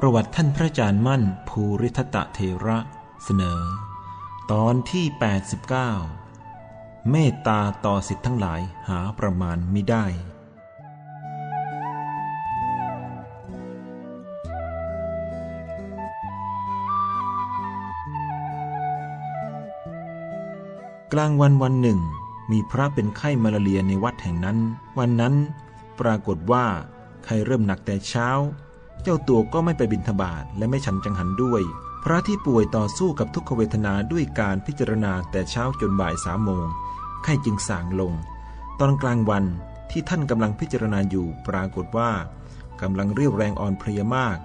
ประวัติท่านพระอาจารย์มั่นภูริทัตเทระเสนอ ตอนที่ 89 เมตตาต่อสิทธิ์ทั้งหลายหาประมาณมิได้ กลางวันวันหนึ่ง มีพระเป็นไข้มาลาเรียในวัดแห่งนั้น วันนั้นปรากฏว่าไข้เริ่มหนักแต่เช้า เจ้าตัวก็ไม่ไปบิณฑบาตและไม่ฉันจังหันด้วย พระที่ป่วยต่อสู้กับทุกขเวทนาด้วยการพิจารณาแต่เช้าจนบ่ายสามโมงไข้จึงส่างลง ตอนกลางวันที่ท่านกำลังพิจารณาอยู่ปรากฏว่ากำลังเรียวแรงอ่อนเพลียมาก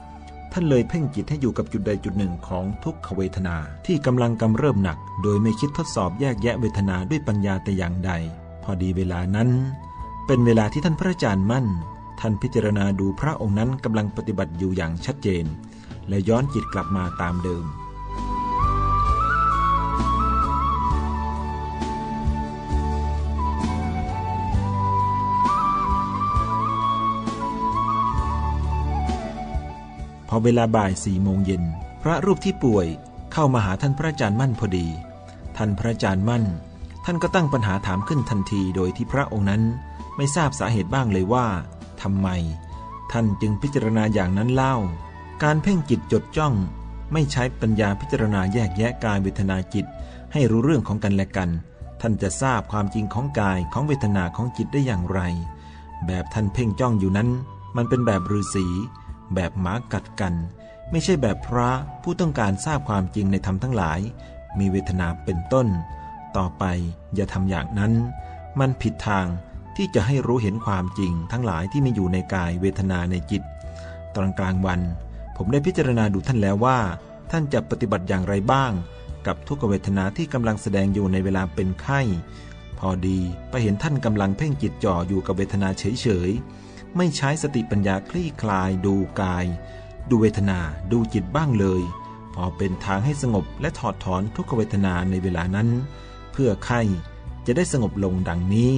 ท่านเลยเพ่งจิตให้อยู่กับจุดใดจุดหนึ่งของทุกขเวทนาที่กำลังกำเริ่มหนัก โดยไม่คิดทดสอบแยกแยะเวทนาด้วยปัญญาแต่อย่างใด พอดีเวลานั้น เป็นเวลาที่ท่านพระอาจารย์มั่น ท่านพิจารณาดูพระองค์นั้นกำลังปฏิบัติอยู่อย่างชัดเจน และย้อนจิตกลับมาตามเดิม พอเวลาบ่ายสี่โมงเย็น พระรูปที่ป่วยเข้ามาหาท่านพระอาจารย์มั่นพอดี ท่านพระอาจารย์มั่น ท่านก็ตั้งปัญหาถามขึ้นทันทีโดยที่พระองค์นั้นไม่ทราบสาเหตุบ้างเลยว่า ทำไม ท่านจึงพิจารณาอย่างนั้นเล่า การเพ่งจิตจดจ้อง ไม่ใช้ปัญญาพิจารณาแยกแยะกายเวทนาจิต ให้รู้เรื่องของกันและกัน ท่านจะทราบความจริงของกายของเวทนาของจิตได้อย่างไร แบบท่านเพ่งจ้องอยู่นั้น มันเป็นแบบฤาษีแบบหมากัดกัน ไม่ใช่แบบพระผู้ต้องการทราบความจริงในธรรมทั้งหลาย มีเวทนาเป็นต้น ต่อไปอย่าทำอย่างนั้น มันผิดทาง ที่จะให้รู้เห็นความจริงทั้งหลายที่มีอยู่ในกายเวทนาในจิต ตอนกลางวัน ผมได้พิจารณาดูท่านแล้วว่า ท่านจะปฏิบัติอย่างไรบ้าง กับทุกเวทนาที่กำลังแสดงอยู่ในเวลาเป็นไข้ พอดีไปเห็นท่านกำลังเพ่งจิตจ่ออยู่กับเวทนาเฉยๆไม่ใช้สติปัญญาคลี่คลาย ดูกาย ดูเวทนาดูจิตบ้างเลย พอเป็นทางให้สงบและถอดถอนทุกขเวทนาในเวลานั้น เพื่อไข้จะได้สงบลงดังนี้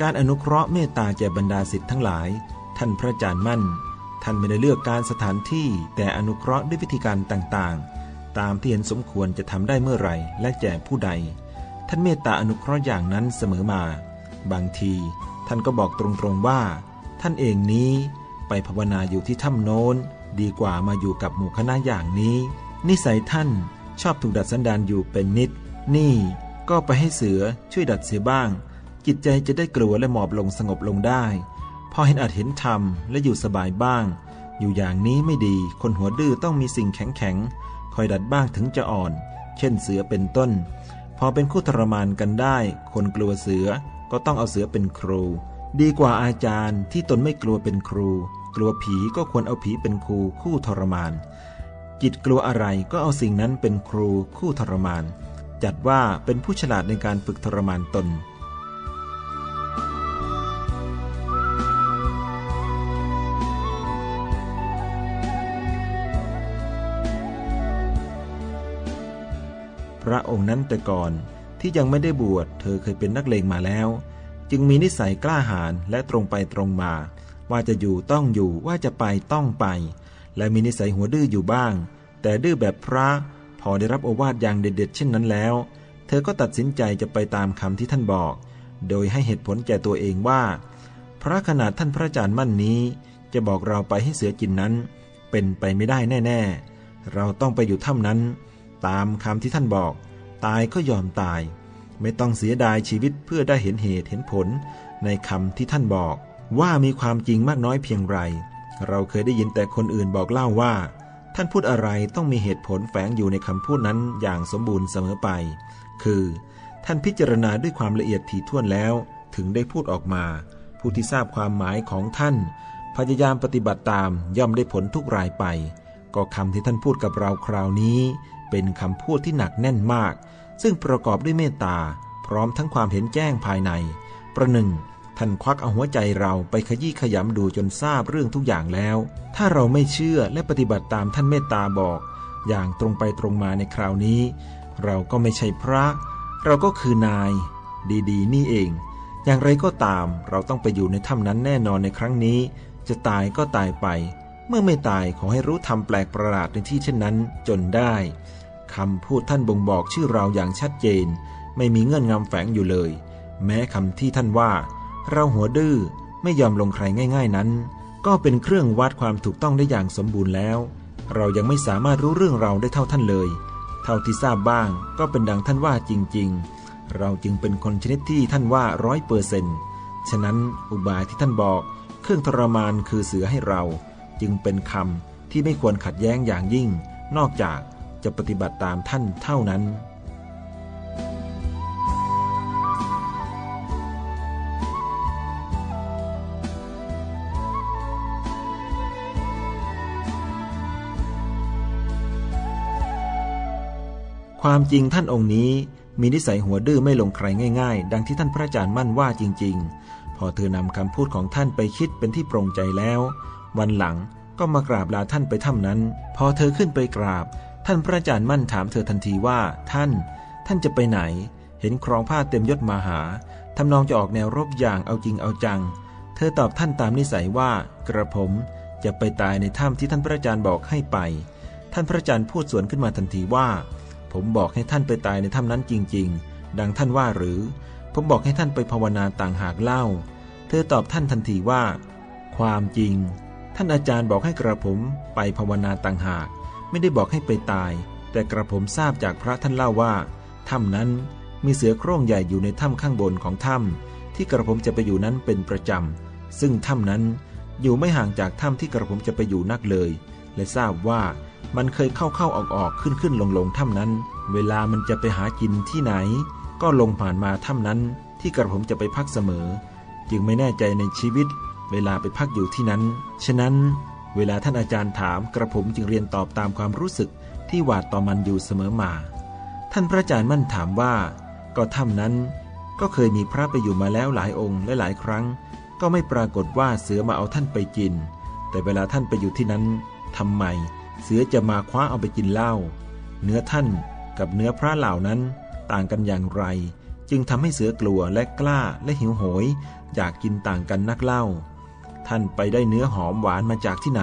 การอนุเคราะห์เมตตาแก่บรรดาสิทธิ์ทั้งหลาย ท่านพระอาจารย์มั่น ท่านไม่ได้เลือกการสถานที่แต่อนุเคราะห์ด้วยวิธีการต่างๆ ตามที่เห็นสมควรจะทำได้เมื่อไหร่และแก่ผู้ใด ท่านเมตตาอนุเคราะห์อย่างนั้นเสมอมา บางที ท่านก็บอกตรงๆว่า ท่านเองนี้ไปภาวนาอยู่ที่ถ้ำโน้น ดีกว่ามาอยู่กับหมู่คณะอย่างนี้ นิสัยท่านชอบถูกดัดสันดานอยู่เป็นนิด นี่ ก็ไปให้เสือช่วยดัดเสียบ้าง จิตใจจะได้กลัวและหมอบลงสงบลงได้ พอเห็นอาจเห็นธรรมและอยู่สบายบ้าง อยู่อย่างนี้ไม่ดี คนหัวดื้อต้องมีสิ่งแข็งแข็งคอยดัดบ้างถึงจะอ่อน เช่นเสือเป็นต้น พอเป็นคู่ทรมานกันได้ คนกลัวเสือก็ต้องเอาเสือเป็นครู ดีกว่าอาจารย์ที่ตนไม่กลัวเป็นครู กลัวผีก็ควรเอาผีเป็นครูคู่ทรมาน จิตกลัวอะไรก็เอาสิ่งนั้นเป็นครูคู่ทรมาน จัดว่าเป็นผู้ฉลาดในการฝึกทรมานตน พระองค์นั้นแต่ก่อนที่ยังไม่ได้บวชเธอเคยเป็นนักเลงมาแล้ว จึงมีนิสัยกล้าหาญและตรงไปตรงมา ว่าจะอยู่ต้องอยู่ว่าจะไปต้องไป และมีนิสัยหัวดื้ออยู่บ้าง แต่ดื้อแบบพระ พอได้รับโอวาทอย่างเด็ด ๆ เช่นนั้นแล้ว เธอก็ตัดสินใจจะไปตามคำที่ท่านบอก โดยให้เหตุผลแก่ตัวเองว่า พระขนาดท่านพระอาจารย์มั่นนี้ จะบอกเราไปให้เสือกินนั้น เป็นไปไม่ได้แน่ ๆ เราต้องไปอยู่ถ้ำนั้น ตามคำที่ท่านบอก ตายก็ยอมตาย ไม่ต้องเสียดายชีวิตเพื่อได้เห็นเหตุเห็นผล ในคำที่ท่านบอก ว่ามีความจริงมากน้อยเพียงไร เราเคยได้ยินแต่คนอื่นบอกเล่าว่า ท่านพูดอะไรต้องมีเหตุผลแฝงอยู่ในคำพูดนั้นอย่างสมบูรณ์เสมอไป คือ ท่านพิจารณาด้วยความละเอียดถี่ถ้วนแล้ว ถึงได้พูดออกมา ผู้ที่ทราบความหมายของท่าน พยายามปฏิบัติตามย่อมได้ผลทุกรายไปก็คำที่ท่านพูดกับเราคราวนี้ เป็นคำพูดที่หนักแน่นมาก ซึ่งประกอบด้วยเมตตา พร้อมทั้งความเห็นแจ้งภายใน ประหนึ่งท่านควักเอาหัวใจเราไปขยี้ขยำดูจนทราบเรื่องทุกอย่างแล้ว ถ้าเราไม่เชื่อและปฏิบัติตามท่านเมตตาบอก อย่างตรงไปตรงมาในคราวนี้ เราก็ไม่ใช่พระ เราก็คือนาย ดีๆ นี่เอง อย่างไรก็ตาม เราต้องไปอยู่ในถ้ำนั้นแน่นอนในครั้งนี้ จะตายก็ตายไป เมื่อไม่ตายขอให้รู้ทำแปลกประหลาดในที่เช่นนั้นจนได้คำพูดท่านบ่งบอกชื่อเราอย่างชัดเจน ไม่มีเงื่อนงำแฝงอยู่เลย แม้คำที่ท่านว่า เราหัวดื้อไม่ยอมลงใครง่าย ๆนั้น ก็เป็นเครื่องวัดความถูกต้องได้อย่างสมบูรณ์แล้ว เรายังไม่สามารถรู้เรื่องเราได้เท่าท่านเลย เท่าที่ทราบบ้างก็เป็นดังท่านว่าจริง ๆ เราจึงเป็นคนชนิดที่ท่านว่าร้อยเปอร์เซนต์ฉะนั้นอุบายที่ท่านบอก เครื่องทรมานคือเสือให้เรา จึงเป็นคำที่ไม่ควรขัดแย้งอย่างยิ่ง นอกจากจะปฏิบัติตามท่านเท่านั้น ความจริงท่านองค์นี้มีนิสัยหัวดื้อไม่ลงใครง่ายๆ ดังที่ท่านพระอาจารย์มั่นว่าจริง ๆ พอเธอนำคำพูดของท่านไปคิดเป็นที่ปรงใจแล้ว วันหลังก็มากราบลาท่านไปถ้ำนั้น พอเธอขึ้นไปกราบ ท่านพระอาจารย์มั่นถามเธอทันทีว่าท่าน ท่านจะไปไหน เห็นครองผ้าเต็มยศมาหาทำนองจะออกแนวรบอย่างเอาจริงเอาจัง เธอตอบท่านตามนิสัยว่า กระผมจะไปตายในถ้ำที่ท่านพระอาจารย์บอกให้ไป ท่านพระอาจารย์พูดสวนขึ้นมาทันทีว่า ผมบอกให้ท่านไปตายในถ้ำนั้นจริง ๆ ดังท่านว่าหรือ ผมบอกให้ท่านไปภาวนาต่างหากเล่า เธอตอบท่านทันทีว่า ความจริง ท่านอาจารย์บอกให้กระผมไปภาวนาต่างหาก ไม่ได้บอกให้ไปตาย แต่กระผมทราบจากพระท่านเล่าว่าถ้ำนั้นมีเสือโคร่งใหญ่อยู่ในถ้ำข้างบนของถ้ำที่กระผมจะไปอยู่นั้นเป็นประจำซึ่งถ้ำนั้นอยู่ไม่ห่างจากถ้ำที่กระผมจะไปอยู่นักเลย และทราบว่ามันเคยเข้าเข้าออกออกขึ้นขึ้นลงลงถ้ำนั้น เวลามันจะไปหากินที่ไหน ก็ลงผ่านมาถ้ำนั้นที่กระผมจะไปพักเสมอ จึงไม่แน่ใจในชีวิต เวลาไปพักอยู่ที่นั้น ฉะนั้นเวลาท่านอาจารย์ถามกระผมจึงเรียนตอบตามความรู้สึกที่หวาดต่อมันอยู่เสมอมา ท่านพระอาจารย์มั่นถามว่า ก็ถ้ำนั้นก็เคยมีพระไปอยู่มาแล้วหลายองค์และหลายครั้ง ก็ไม่ปรากฏว่าเสือมาเอาท่านไปกิน แต่เวลาท่านไปอยู่ที่นั้นทำไม เสือจะมาคว้าเอาไปกินเหล้าเนื้อท่านกับเนื้อพระเหล่านั้นต่างกันอย่างไร จึงทำให้เสือกลัวและกล้าและหิวโหย อยากกินต่างกันนักเล่า ท่านไปได้เนื้อหอมหวานมาจากที่ไหน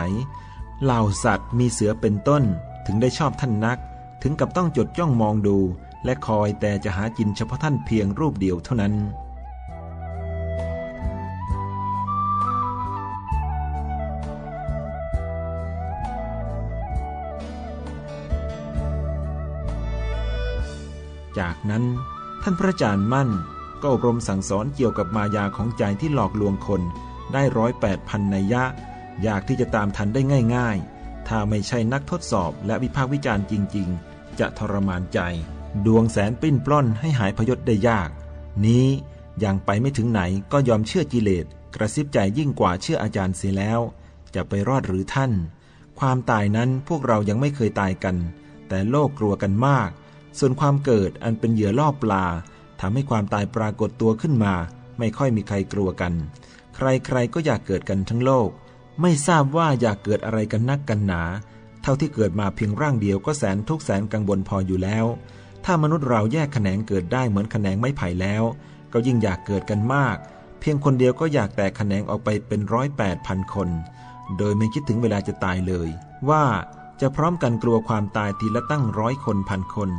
เหล่าสัตว์มีเสือเป็นต้น ถึงได้ชอบท่านนัก ถึงกับต้องจดจ้องมองดู และคอยแต่จะหากินเฉพาะท่านเพียงรูปเดียวเท่านั้นจากนั้นท่านพระอาจารย์มั่นก็อบรมสั่งสอนเกี่ยวกับมายาของใจที่หลอกลวงคน ได้ร้อยแปดพันนัยยะอยากที่จะตามทันได้ง่ายๆ ถ้าไม่ใช่นักทดสอบและวิพากษ์วิจารณ์จริง ๆ จะทรมานใจ ดวงแสนปิ้นปล้อนให้หายพยศได้ยาก นี้ยังไปไม่ถึงไหนก็ยอมเชื่อกิเลสกระซิบใจยิ่งกว่าเชื่ออาจารย์เสียแล้ว จะไปรอดหรือท่าน ความตายนั้นพวกเรายังไม่เคยตายกัน แต่โลกกลัวกันมาก ส่วนความเกิดอันเป็นเหยื่อล่อปลาทำให้ความตายปรากฏตัวขึ้นมา ไม่ค่อยมีใครกลัวกัน ใครๆก็อยากเกิดกันทั้งโลก ไม่ทราบว่าอยากเกิดอะไรกันนักกันหนา เท่าที่เกิดมาเพียงร่างเดียวก็แสนทุกข์แสนกังวลพออยู่แล้ว ถ้ามนุษย์เราแยกแขนงเกิดได้เหมือนแขนงไม้ไผ่แล้ว ก็ยิ่งอยากเกิดกันมาก เพียงคนเดียวก็อยากแตกแขนงออกไปเป็นร้อยแปดพันคน โดยไม่คิดถึงเวลาจะตายเลย ว่าจะพร้อมกันกลัวความตายทีละตั้งร้อยคนพันคน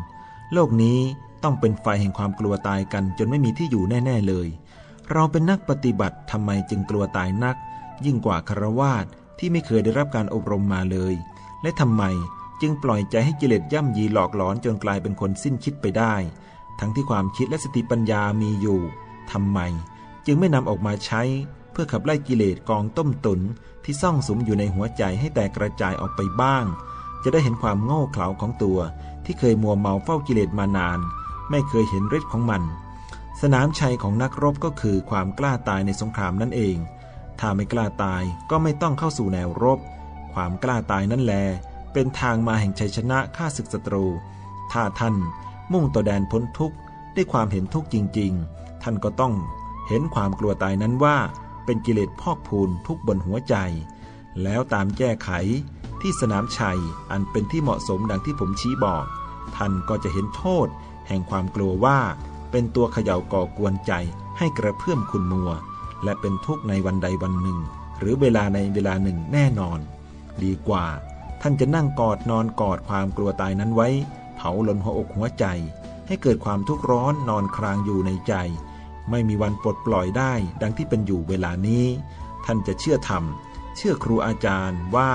โลกนี้ต้องเป็นไฟแห่งความกลัวตายกันจนไม่มีที่อยู่แน่ ๆเลย เราเป็นนักปฏิบัติทำไมจึงกลัวตายนัก ยิ่งกว่าคารวาสที่ไม่เคยได้รับการอบรมมาเลย และทำไมจึงปล่อยใจให้กิเลสย่ำยีหลอกหลอนจนกลายเป็นคนสิ้นคิดไปได้ ทั้งที่ความคิดและสติปัญญามีอยู่ทำไม จึงไม่นำออกมาใช้ เพื่อขับไล่กิเลสกองต้มตุนที่ซ่องสุมอยู่ในหัวใจให้แตกกระจายออกไปบ้าง จะได้เห็นความโง่เขลาของตัว ที่เคยมัวเมาเฝ้ากิเลสมานาน ไม่เคยเห็นฤทธิ์ของมัน สนามชัยของนักรบก็คือความกล้าตายในสงครามนั่นเอง ถ้าไม่กล้าตายก็ไม่ต้องเข้าสู่แนวรบ ความกล้าตายนั่นแล เป็นทางมาแห่งชัยชนะฆ่าศึกศัตรู ถ้าท่านมุ่งต่อแดนพ้นทุกข์ด้วยความเห็นทุกข์จริง ๆ ท่านก็ต้องเห็นความกลัวตายนั้นว่าเป็นกิเลสพอกพูนทุกบนหัวใจ แล้วตามแก้ไขที่สนามชัยอันเป็นที่เหมาะสมดังที่ผมชี้บอก ท่านก็จะเห็นโทษแห่งความกลัวว่า เป็นตัวเขย่าก่อกวนใจให้กระเพื่อมคุณมัว และเป็นทุกข์ในวันใดวันหนึ่ง หรือเวลาในเวลาหนึ่งแน่นอน ดีกว่า ท่านจะนั่งกอดนอนกอดความกลัวตายนั้นไว้ เผาหลนหัวอกหัวใจ ให้เกิดความทุกข์ร้อนนอนครางอยู่ในใจ ไม่มีวันปลดปล่อยได้ ดังที่เป็นอยู่เวลานี้ ท่านจะเชื่อธรรม เชื่อครูอาจารย์ว่า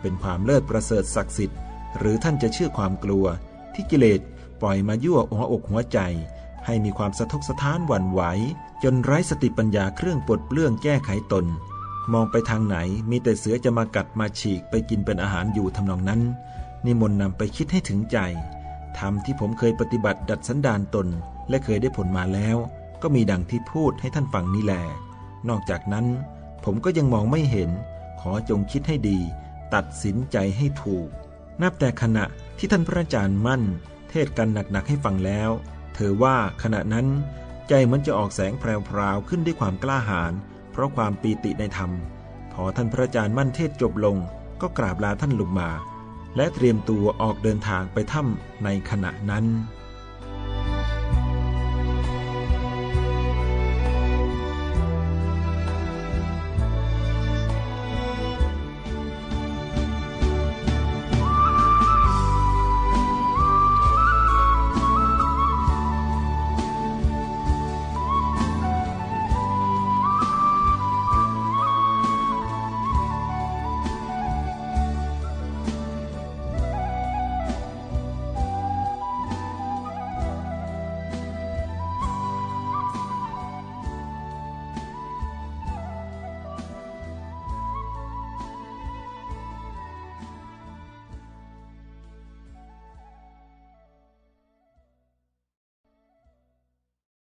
เป็นความเลิศประเสริฐศักดิ์สิทธิ์ หรือท่านจะเชื่อความกลัว ที่กิเลสปล่อยมายั่วหัวอกหัวใจ ให้มีความสะทกสะท้านหวั่นไหว จนไร้สติปัญญาเครื่องปลดเปลื้องแก้ไขตน มองไปทางไหนมีแต่เสือจะมากัดมาฉีกไปกินเป็นอาหารอยู่ทำนองนั้น นิมนต์นำไปคิดให้ถึงใจธรรมที่ผมเคยปฏิบัติดัดสันดานตน และเคยได้ผลมาแล้ว ก็มีดังที่พูดให้ท่านฟังนี่แหละนอกจากนั้น ผมก็ยังมองไม่เห็น ขอจงคิดให้ดี ตัดสินใจให้ถูก นับแต่ขณะที่ท่านพระอาจารย์มั่น เทศกันหนักๆให้ฟังแล้ว เธอว่าขณะนั้น ใจเหมือนจะออกแสงแพรวๆขึ้นด้วยความกล้าหาญเพราะความปีติในธรรม พอท่านพระอาจารย์มั่นเทศจบลง ก็กราบลาท่านลงมา และเตรียมตัวออกเดินทางไปถ้ำในขณะนั้น